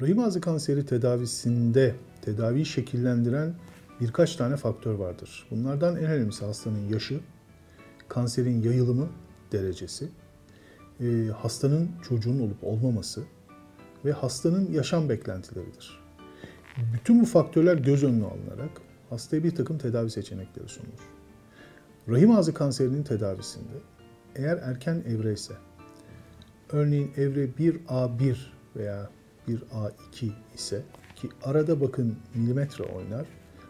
Rahim ağzı kanseri tedavisinde tedaviyi şekillendiren birkaç tane faktör vardır. Bunlardan en önemlisi hastanın yaşı, kanserin yayılımı derecesi, e, hastanın çocuğun olup olmaması ve hastanın yaşam beklentileridir. Bütün bu faktörler göz önüne alınarak hastaya bir takım tedavi seçenekleri sunulur. Rahim ağzı kanserinin tedavisinde eğer erken evre ise, örneğin evre 1A1 veya 1A2 ise ki arada bakın milimetre oynar.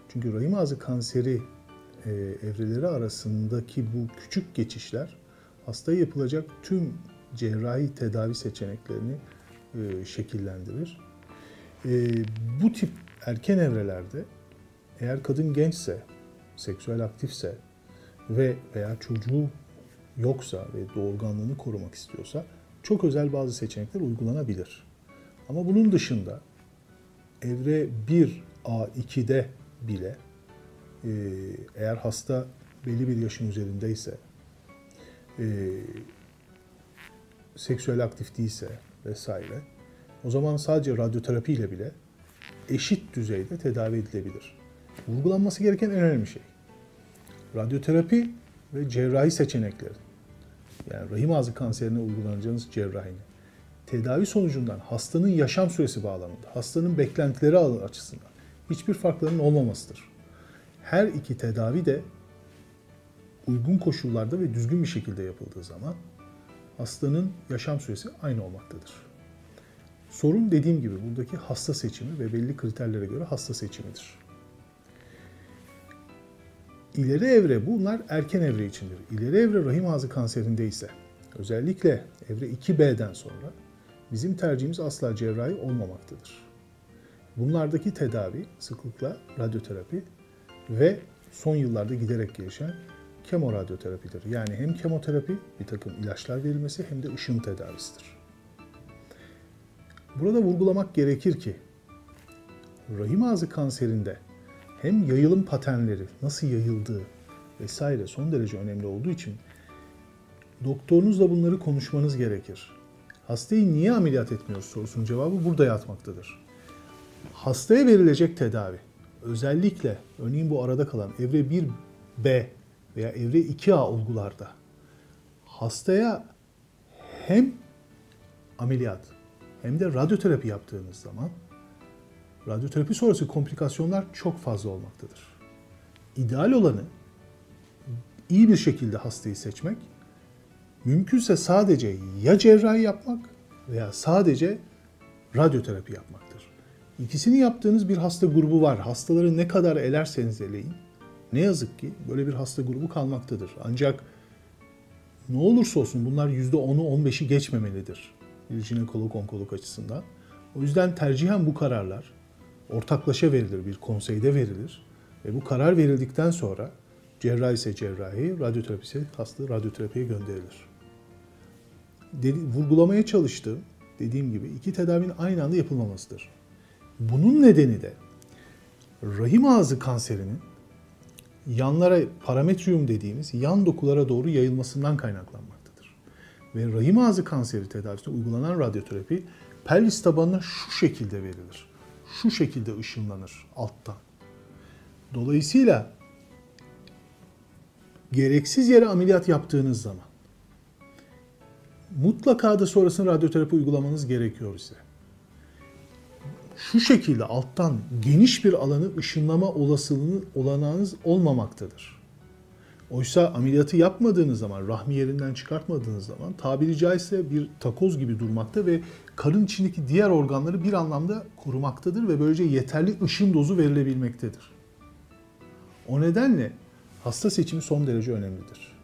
Çünkü rahim ağzı kanseri e, evreleri arasındaki bu küçük geçişler hastaya yapılacak tüm cerrahi tedavi seçeneklerini e, şekillendirir. E, bu tip erken evrelerde eğer kadın gençse, seksüel aktifse ve veya çocuğu yoksa ve doğurganlığını korumak istiyorsa çok özel bazı seçenekler uygulanabilir. Ama bunun dışında evre 1A2'de bile e, eğer hasta belli bir yaşın üzerindeyse, e, seksüel aktif değilse vesaire, o zaman sadece radyoterapi ile bile eşit düzeyde tedavi edilebilir. Vurgulanması gereken en önemli şey. Radyoterapi ve cerrahi seçenekleri. Yani rahim ağzı kanserine uygulanacağınız cerrahinin tedavi sonucundan hastanın yaşam süresi bağlamında, hastanın beklentileri açısından hiçbir farklarının olmamasıdır. Her iki tedavi de uygun koşullarda ve düzgün bir şekilde yapıldığı zaman hastanın yaşam süresi aynı olmaktadır. Sorun dediğim gibi buradaki hasta seçimi ve belli kriterlere göre hasta seçimidir. İleri evre bunlar erken evre içindir. İleri evre rahim ağzı kanserinde ise özellikle evre 2B'den sonra bizim tercihimiz asla cerrahi olmamaktadır. Bunlardaki tedavi sıklıkla radyoterapi ve son yıllarda giderek gelişen kemoradyoterapidir. Yani hem kemoterapi bir takım ilaçlar verilmesi hem de ışın tedavisidir. Burada vurgulamak gerekir ki rahim ağzı kanserinde hem yayılım paternleri, nasıl yayıldığı vesaire son derece önemli olduğu için doktorunuzla bunları konuşmanız gerekir. Hastayı niye ameliyat etmiyoruz sorusunun cevabı burada yatmaktadır. Hastaya verilecek tedavi özellikle örneğin bu arada kalan evre 1B veya evre 2A olgularda hastaya hem ameliyat hem de radyoterapi yaptığınız zaman radyoterapi sonrası komplikasyonlar çok fazla olmaktadır. İdeal olanı iyi bir şekilde hastayı seçmek, mümkünse sadece ya cerrahi yapmak veya sadece radyoterapi yapmaktır. İkisini yaptığınız bir hasta grubu var. Hastaları ne kadar elerseniz eleyin. Ne yazık ki böyle bir hasta grubu kalmaktadır. Ancak ne olursa olsun bunlar %10'u 15'i geçmemelidir bir jinekolog onkolog açısından. O yüzden tercihen bu kararlar ortaklaşa verilir, bir konseyde verilir. Ve bu karar verildikten sonra cerrahi ise cerrahi, radyoterapi ise hasta radyoterapiye gönderilir. Dedi, vurgulamaya çalıştığım, dediğim gibi iki tedavinin aynı anda yapılmamasıdır. Bunun nedeni de rahim ağzı kanserinin yanlara parametrium dediğimiz yan dokulara doğru yayılmasından kaynaklanmaktadır. Ve rahim ağzı kanseri tedavisinde uygulanan radyoterapi pelvis tabanına şu şekilde verilir şu şekilde ışınlanır alttan. Dolayısıyla gereksiz yere ameliyat yaptığınız zaman mutlaka da sonrasında radyoterapi uygulamanız gerekiyor size. Şu şekilde alttan geniş bir alanı ışınlama olasılığını olanağınız olmamaktadır. Oysa ameliyatı yapmadığınız zaman, rahmi yerinden çıkartmadığınız zaman tabiri caizse bir takoz gibi durmakta ve karın içindeki diğer organları bir anlamda korumaktadır ve böylece yeterli ışın dozu verilebilmektedir. O nedenle hasta seçimi son derece önemlidir.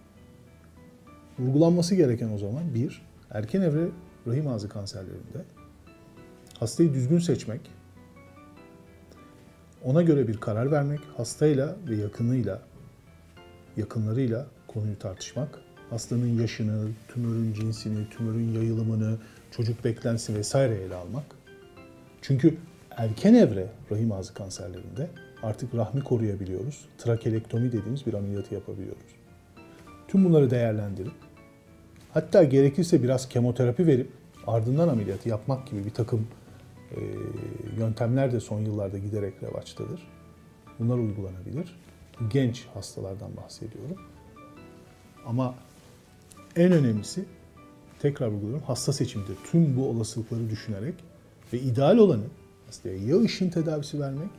Vurgulanması gereken o zaman bir, erken evre rahim ağzı kanserlerinde hastayı düzgün seçmek, ona göre bir karar vermek, hastayla ve yakınıyla yakınlarıyla konuyu tartışmak, hastanın yaşını, tümörün cinsini, tümörün yayılımını, çocuk beklentisi vesaire ele almak. Çünkü erken evre rahim ağzı kanserlerinde artık rahmi koruyabiliyoruz. Trakelektomi dediğimiz bir ameliyatı yapabiliyoruz. Tüm bunları değerlendirip hatta gerekirse biraz kemoterapi verip ardından ameliyatı yapmak gibi bir takım e, yöntemler de son yıllarda giderek revaçtadır. Bunlar uygulanabilir. Genç hastalardan bahsediyorum. Ama en önemlisi tekrar vurguluyorum hasta seçimidir. Tüm bu olasılıkları düşünerek ve ideal olanı hastaya ya ışın tedavisi vermek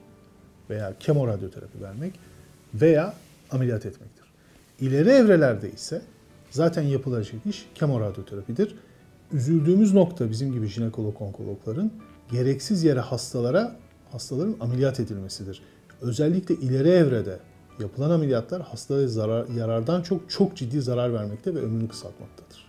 veya kemoradyoterapi vermek veya ameliyat etmektir. İleri evrelerde ise zaten yapılacak iş kemoradyoterapidir. Üzüldüğümüz nokta bizim gibi jinekolog onkologların gereksiz yere hastalara hastaların ameliyat edilmesidir. Özellikle ileri evrede yapılan ameliyatlar hastaya zarar, yarardan çok çok ciddi zarar vermekte ve ömrünü kısaltmaktadır.